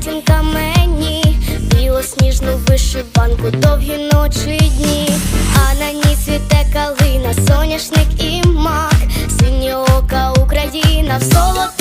матінка мені, білосніжну вишиванку, довгі ночі й дні, а на ній цвіте калина, соняшник і мак, синє ока Україна в солод.